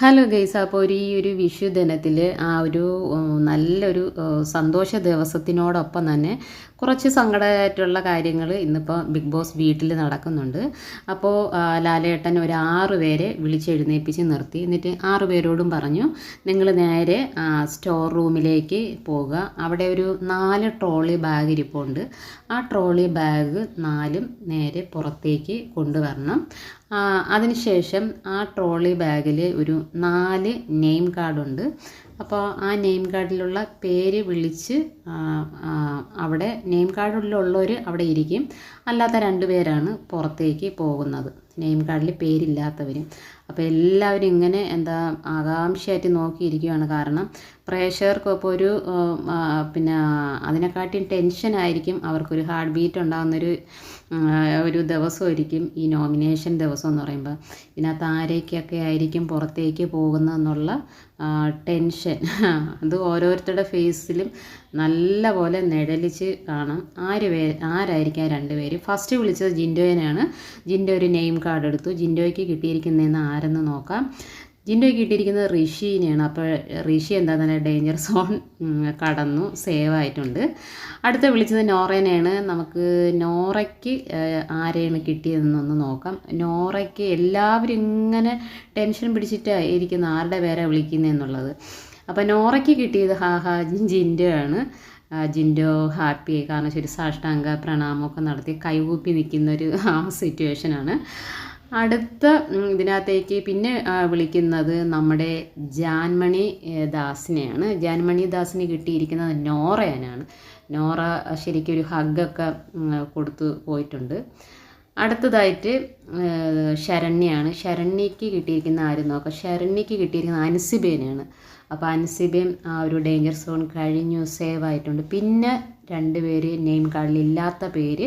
Hello guys അപ്പോൾ ഒരു ഈ ഒരു വിഷു ദിനത്തിൽ ആ ഒരു നല്ലൊരു സന്തോഷ ദിവസത്തിനോടൊപ്പം തന്നെ കുറച്ച് സങ്കടമായിട്ടുള്ള കാര്യങ്ങൾ ഇന്നിപ്പോൾ ബിഗ് ബോസ് വീട്ടിൽ നടക്കുന്നുണ്ട്. അപ്പോൾ ലാലേട്ടൻ ഒരു ആറ് പേരെ വിളിച്ചെഴുന്നേൽപ്പിച്ച് നിർത്തി. എന്നിട്ട് ആറ് പേരോടും പറഞ്ഞു നിങ്ങൾ നേരെ സ്റ്റോർ റൂമിലേക്ക് പോകുക അവിടെ ഒരു നാല് ട്രോളി ബാഗ് ഇരിപ്പുണ്ട്. ആ ട്രോളി ബാഗ് നാലും നേരെ പുറത്തേക്ക് കൊണ്ടുവരണം. അതിനുശേഷം ആ ട്രോളി ബാഗിൽ ഒരു നാല് നെയിം കാർഡുണ്ട്. അപ്പോൾ ആ നെയിം കാർഡിലുള്ള പേര് വിളിച്ച് അവിടെ നെയിം കാർഡിലുള്ളവർ അവിടെ ഇരിക്കും. അല്ലാത്ത രണ്ട് പേരാണ് പുറത്തേക്ക് പോകുന്നത്. നെയിം കാർഡിൽ പേരില്ലാത്തവർ അപ്പോൾ എല്ലാവരും ഇങ്ങനെ എന്താ ആകാംക്ഷയായിട്ട് നോക്കിയിരിക്കുകയാണ് കാരണം പ്രേക്ഷകർക്ക് ഇപ്പോൾ ഒരു പിന്നെ അതിനെക്കാട്ടിയും ടെൻഷനായിരിക്കും അവർക്കൊരു ഹാർട്ട് ബീറ്റ് ഉണ്ടാകുന്നൊരു ഒരു ദിവസമായിരിക്കും ഈ നോമിനേഷൻ ദിവസം എന്ന് പറയുമ്പോൾ ഇതിനകത്ത് ആരേക്കൊക്കെ ആയിരിക്കും പുറത്തേക്ക് പോകുന്നതെന്നുള്ള ആ, ടെൻഷൻ അത് ഓരോരുത്തരുടെ ഫേസിലും നല്ല പോലെ നിഴലിച്ച് കാണാം. ആര് പേ ആരായിരിക്കും ആ രണ്ട് പേര്? ഫസ്റ്റ് വിളിച്ചത് ജിൻഡോയിനാണ് ജിൻഡോ ഒരു നെയിം കാർഡ് എടുത്തു. ജിൻഡോയ്ക്ക് കിട്ടിയിരിക്കുന്നതെന്ന് ആരെന്ന് നോക്കാം. ജിൻഡോയ്ക്ക് കിട്ടിയിരിക്കുന്നത് റിഷീനെയാണ് അപ്പോൾ ഋഷി എന്താ തന്നെ ഡേഞ്ചർ സോൺ കടന്നു സേവ് ആയിട്ടുണ്ട്. അടുത്ത വിളിച്ചത് നോറേനെയാണ്. നമുക്ക് നോറയ്ക്ക് ആരെയാണ് കിട്ടിയതെന്നൊന്ന് നോക്കാം. നോറയ്ക്ക് എല്ലാവരും ഇങ്ങനെ ടെൻഷൻ പിടിച്ചിട്ട് ഇരിക്കുന്ന ആരുടെ പേരാണ് വിളിക്കുന്നതെന്നുള്ളത്? അപ്പോൾ നോറയ്ക്ക് കിട്ടിയത് ഹാ ഹാ ജിൻഡോ ആണ് ജിൻഡോ ഹാപ്പി കാരണം ശരി സാഷ്ടാംഗ പ്രണാമമൊക്കെ നടത്തി കൈകൂപ്പി നിൽക്കുന്ന ഒരു ആ സിറ്റുവേഷനാണ് അടുത്ത ഇതിനകത്തേക്ക് പിന്നെ വിളിക്കുന്നത് നമ്മുടെ ജാൻമണി ദാസിനെയാണ്. ജാൻമണി ദാസിന് കിട്ടിയിരിക്കുന്നത് നോറയാനാണ്. നോറ ശരിക്കും ഒരു ഹഗ്ഗൊക്കെ കൊടുത്തു പോയിട്ടുണ്ട്. അടുത്തതായിട്ട് ശരണ്യാണ് ശരണ്യയാണ്. ശരണ്യക്ക് കിട്ടിയിരിക്കുന്ന ആരും നോക്കാം ശരണ്യയ്ക്ക് കിട്ടിയിരിക്കുന്ന അൻസിബേനാണ്. അപ്പോൾ അൻസിബയും ആ ഒരു ഡേഞ്ചർ സോൺ കഴിഞ്ഞു സേവ് ആയിട്ടുണ്ട്. പിന്നെ രണ്ട് പേര് നെയിം കാർഡിലില്ലാത്ത പേര്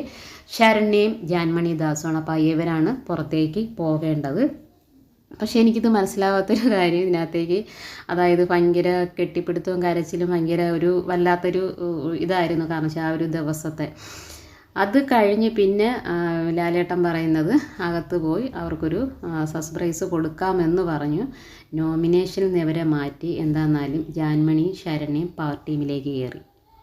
ശരണ്യയും ജാൻമണി ദാസുമാണ്. അപ്പോൾ ഇവരാണ് പുറത്തേക്ക് പോകേണ്ടത്. പക്ഷേ എനിക്കിത് മനസ്സിലാവാത്തൊരു കാര്യം ഇതിനകത്തേക്ക്. അതായത് ഭയങ്കര കെട്ടിപ്പിടുത്തവും കരച്ചിലും ഭയങ്കര ഒരു വല്ലാത്തൊരു ഇതായിരുന്നു. കാരണം വെച്ചാൽ ആ ഒരു ദിവസത്തെ അത് കഴിഞ്ഞ് പിന്നെ ലാലേട്ടൻ പറയുന്നത് അകത്ത് പോയി അവർക്കൊരു സസ്പ്രൈസ് കൊടുക്കാമെന്ന് പറഞ്ഞു. നോമിനേഷനിൽ നിന്ന് ഇവരെ മാറ്റി. എന്താന്നാലും ജാൻമണിയും ശരണ്യം പവർ ടീമിലേക്ക് കയറി.